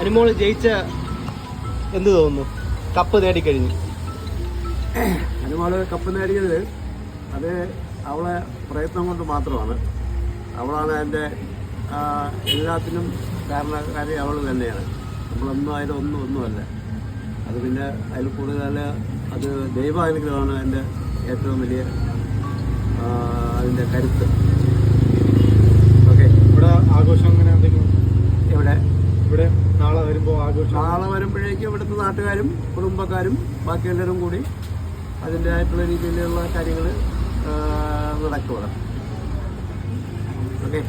അനുമോൾ ജയിച്ച എന്ത് തോന്നുന്നു? കപ്പ് നേടിക്കഴിഞ്ഞു അനുമോൾ കപ്പ് നേടിയത് അത് അവളെ പ്രയത്നം കൊണ്ട് മാത്രമാണ്. അവളാണ് അതിന്റെ എല്ലാത്തിനും കാരണക്കാരി അവൾ തന്നെയാണ്. നമ്മളൊന്നും അതിൽ ഒന്നും ഒന്നുമല്ല. അത് പിന്നെ അതിൽ കൂടുതൽ അത് ദൈവാനുഗ്രഹമാണ് എന്റെ ഏറ്റവും വലിയ അതിന്റെ കരുത്ത് ഓക്കെ ഇവിടെ ആഘോഷം അങ്ങനെ എന്തെങ്കിലും ഇവിടെ ഇവിടെ നാളെ വരുമ്പോൾ ആഘോഷം നാളെ വരുമ്പോഴേക്കും ഇവിടുത്തെ നാട്ടുകാരും കുടുംബക്കാരും ബാക്കി എല്ലാവരും കൂടി അതിന്റെതായിട്ടുള്ള രീതിയിലുള്ള കാര്യങ്ങൾ നടക്കുക ഓക്കെ?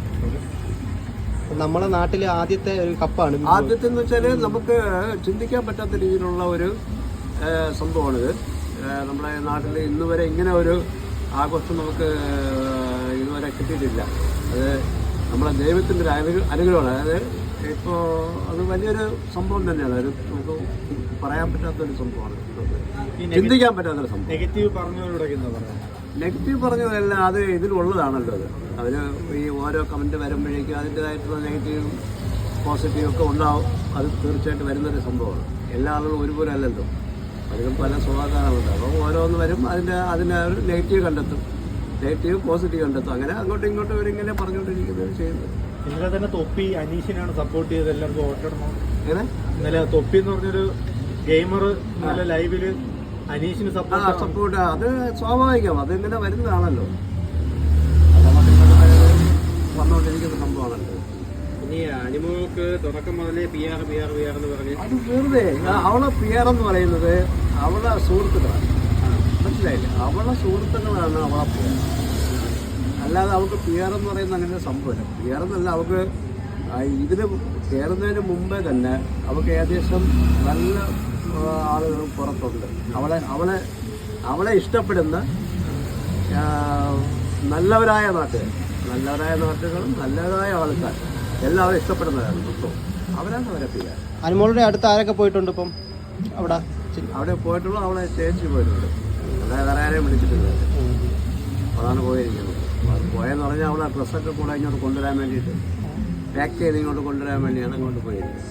നമ്മളെ നാട്ടിൽ ആദ്യത്തെ ഒരു കപ്പാണ് ആദ്യത്തെ എന്ന് വെച്ചാൽ നമുക്ക് ചിന്തിക്കാൻ പറ്റാത്ത രീതിയിലുള്ള ഒരു സംഭവമാണിത് നമ്മുടെ നാട്ടിൽ ഇന്ന് വരെ ഇങ്ങനെ ഒരു ആഘോഷം നമുക്ക് ഇതുവരെ കിട്ടിയിട്ടില്ല. അത് നമ്മളെ ദൈവത്തിന്റെ ഒരു അനുഗ്രഹമാണ്. അതായത് ഇപ്പോൾ അത് വലിയൊരു സംഭവം തന്നെയാണ്. ഒരു നമുക്ക് പറയാൻ പറ്റാത്തൊരു സംഭവമാണ്. ചിന്തിക്കാൻ പറ്റാത്തൊരു സംഭവം. നെഗറ്റീവ് പറഞ്ഞവരോടൊക്കെ നെഗറ്റീവ് പറഞ്ഞതല്ല അത് ഇതിലുള്ളതാണല്ലോ അത്. അതിന് ഈ ഓരോ കമന്റ് വരുമ്പോഴേക്കും അതിന്റെതായിട്ടുള്ള നെഗറ്റീവും പോസിറ്റീവും ഒക്കെ ഉണ്ടാവും. അത് തീർച്ചയായിട്ടും വരുന്നൊരു സംഭവമാണ്. എല്ലാ ആളുകളും ഒരുപോലെ അല്ലല്ലോ. അതിലും പല സ്വാധാനങ്ങളുണ്ട് അപ്പോൾ ഓരോന്ന് വരും അതിന്റെ അതിന്റെ ഒരു നെഗറ്റീവ് കണ്ടെത്തും. നെഗറ്റീവ് പോസിറ്റീവ് കണ്ടെത്തും. അങ്ങനെ അങ്ങോട്ടും ഇങ്ങോട്ടും ഇവരിങ്ങനെ പറഞ്ഞുകൊണ്ടിരിക്കുന്നത് ചെയ്യുന്നത്. ഇന്നലെ തന്നെ തൊപ്പി അനീഷിനാണ് സപ്പോർട്ട് ചെയ്ത് എല്ലാവർക്കും വോട്ടിടണം ഇന്നലെ തൊപ്പി എന്ന് പറഞ്ഞൊരു ഗെയിമർ ഇന്നലെ ലൈവിൽ അനീഷിന് ആ സപ്പോർട്ട് സപ്പോർട്ട് അത് സ്വാഭാവികം. അത് ഇങ്ങനെ വരുന്നതാണല്ലോ. വന്നുകൊണ്ടിരിക്കുന്ന സംഭവമാണല്ലോ. ഇനി അനിമോക്ക് തുടക്കം മുതലേ P R P R P R എന്ന് പറഞ്ഞ് അത് വെറുതെ. അവളെ എന്ന് പറയുന്നത് അവളെ സുഹൃത്തുക്കളാണ്. മനസ്സിലായില്ലേ? അവളെ സുഹൃത്തുക്കളാണ് അവളെ പിയർ അല്ലാതെ അവൾക്ക് പിയറെന്ന് എന്ന് പറയുന്ന അങ്ങനെ സംഭവമില്ല. പിയർ എന്നല്ല അവൾക്ക് ഇതിന് കയറുന്നതിന് മുമ്പേ തന്നെ അവൾക്ക് ഏകദേശം നല്ല ആളുകൾ പുറത്തുണ്ട്. അവളെ അവളെ അവളെ ഇഷ്ടപ്പെടുന്ന നല്ലവരായ നാട്ടുകാർ നല്ലവരായ നാട്ടുകളും നല്ലവരായ ആൾക്കാർ എല്ലാവരും ഇഷ്ടപ്പെടുന്നവരാണ് മൊത്തം. അവരാണ് അവരെ പിയർ അനുമോളുടെ അടുത്ത് ആരൊക്കെ പോയിട്ടുണ്ട് ഇപ്പം? അവിടെ? അവിടെ പോയിട്ടുള്ളൂ അവളെ ചേച്ചി പോയിട്ടുണ്ട്. അല്ലാതെ വേറെ ആരെയും വിളിച്ചിട്ടില്ല. അതാണ് പോയിരിക്കുന്നത്. പോയെന്ന് പറഞ്ഞാൽ അവിടെ ഡ്രസ്സൊക്കെ കൂടെ ഇങ്ങോട്ട് കൊണ്ടുവരാൻ വേണ്ടിയിട്ട് പാക്ക് ചെയ്ത് ഇങ്ങോട്ട് കൊണ്ടുവരാൻ വേണ്ടിയാണ് അങ്ങോട്ട് പോയിരിക്കുന്നത്